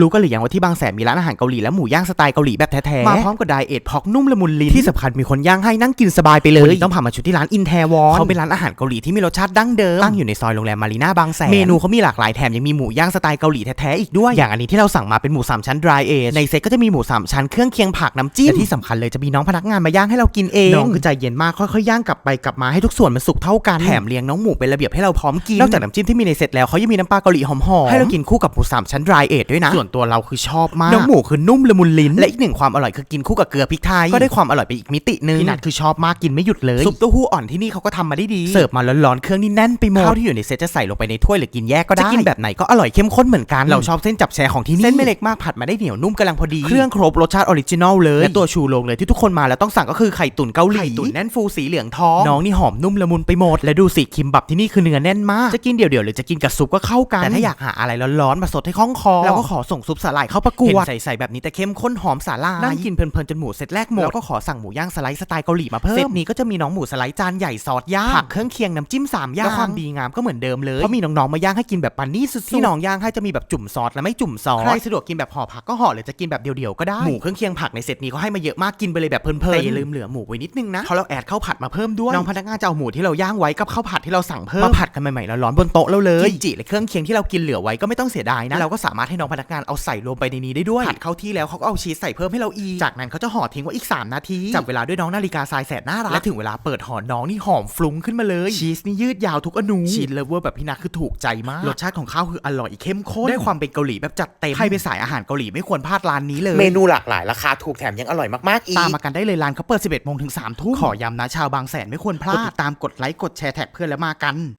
รู้กันหรือยังว่าที่บางแสนมีร้านอาหารเกาหลีและหมูย่างสไตล์เกาหลีแบบแท้ๆ มาพร้อมกับไดเอทพอกนุ่มละมุนลิ้นที่สำคัญมีคนย่างให้นั่งกินสบายไปเลย ต้องพามาชุดที่ร้านอินแทวอนเขาเป็นร้านอาหารเกาหลีที่มีรสชาติดั้งเดิมตั้งอยู่ในซอยโรงแรมมารีนาบางแสนเมนูเขามีหลากหลายแถมยังมีหมูย่างสไตล์เกาหลีแท้ๆอีกด้วยอย่างอันนี้ที่เราสั่งมาเป็นหมูสามชั้น dry age ในเซ็ตก็จะมีหมูสามชั้นเครื่องเคียงผักน้ำจิ้มและที่สำคัญเลยจะมีน้องพนักงานมาย่างให้เรากินเองน้องคือใจเย็นมากค่อยๆย่างกลับไปกลับมาให้ทุกส่วนมันสุกเท่ากันแถมเลี้ยงน้องหมูเป็นระเบียบให้เราพร้อมกินนอกจากน้ำจิ้มที่มีในเซ็ตแล้วเขายังมีน้ำปลาเกาหลีหอมๆให้เรากินคู่กับหมูสามชั้น dry age ด้วยนะส่วนตัวเราคือชอบมากน้องหมูคือนุ่มละมุนลิ้น และอีกหนึ่งความอร่อยคือกินคู่กับเกลือพริกไทย ก็ได้ความอร่อยไปอีกมิติหนึงพี่นัทคือชอบมากกินไม่หยุดเลยซุปเต้าหู้อ่อนที่นี่เขาก็ทำมาได้ดีเสิร์ฟมาร้อนๆเครื่องนี่แน่นไปหมดข้าวที่อยู่ในเซตจะใส่ลงไปในถ้วยหรือกินแยกก็ได้จะกินแบบไหนก็อร่อยเข้มข้นเหมือนกันเราชอบเส้นจับแชร์ของที่นี่เส้นไม่เล็กมากผัดมาได้เหนียวนุ่มกำลังพอดีเครื่องครบรสชาติออริจินอลเลยและตัวชูโรงเลยที่ทุกคนมาแล้วต้องสั่งก็คือไข่ตุ๋นเกาหลีไข่ตุ๋นแน่นฟูสีเหลืองทองน้องนี่หอมนุ่มละมุนไปหมดและดูสิคิมบับที่นี่คือเนื้อแน่นมากจะกินเดี่ยวๆหรือจะกินกับซุปก็เข้ากันแต่ถ้าอยากหาอะไรร้อนๆมาสดให้คล่องคอเราก็ขอส่งซุปสาหร่ายเข้าประกวดเห็นใสๆแบบนี้แต่เข้มข้นหอมสาหร่ายนั่งกินเพลินๆจนหมูเสร็จแรกหมดแล้วก็ขอสั่งหมูย่างสไลด์สไตล์เกาหลีมาเพิ่มเซตนี้ก็จะมีน้องหมูสไลด์จานใหญ่ซอสย่างผักเครื่องเคียงน้ำจิ้มสามอย่างแล้วความดีงามก็เหมือนเดิมเลยเพราะมีน้องๆมาย่างให้กินแบบปันนี่สุดๆที่น้องย่างให้จะมีแบบจุ่มซอสและไม่จุ่มซอสใครสะดวกกินแบบห่อผักก็ห่อหรือจะกินแบบเดียวๆก็ได้หมูเครื่องเคียงผักในเซตนี้เขาให้มาเยอะมากกินไปเลยแบบเพลินๆแต่อย่าลืมเหลือหมูไว้นิดนึงนะเพราะเราแอดข้าวผัดมาเพิ่มด้วยน้องพนักงานจะเอาหมูที่เราย่างไว้กับข้าวผัดที่เราสั่งเพิ่มมาผัดกันใหม่ๆแล้วร้อนบนโต๊ะเราเลยกิมจิและเครื่องเคียงที่เรากินเหลือไว้ก็ไม่ต้องเสียดายนะเราก็สามารถให้น้องพนักงานเอาใส่รวมไปในนี้ได้ด้วยผัดเข้าที่แล้วเขาก็เอาชีสใส่เพิ่มให้เราอีก จากนั้นเขาจะห่อทิ้งไว้อีก 3 นาที จับเวลาด้วยน้องนาฬิกาทรายแสนน่ารัก และถึงเวลาเปิดห่อน้องนี่หอมฟลุ้งขึ้นมาเลย ชีสนี่ยืดยาวทุกอนูชีสเลฟเวอร์แบบพี่นัทคือถูกใจมาก รสชาติของข้าวคืออร่อยเข้มข้นได้ความเป็นเกาหลีแบบจัดเต็ม ใครเป็นสายอาหารเกาหลีไม่ควรพลาดร้านนี้เลย เมนูหลากหลายราคาถูกแถมยังอร่อยมากๆอีก ตามมากันได้เลยร้านเขาเปิด 11โมงถึง3ทุ่มขอย้ำนะชาวบางแสนไม่ควรพลาดกดติดตามกดไลค์กดแชร์แท็กเพื่อนแล้วมากัน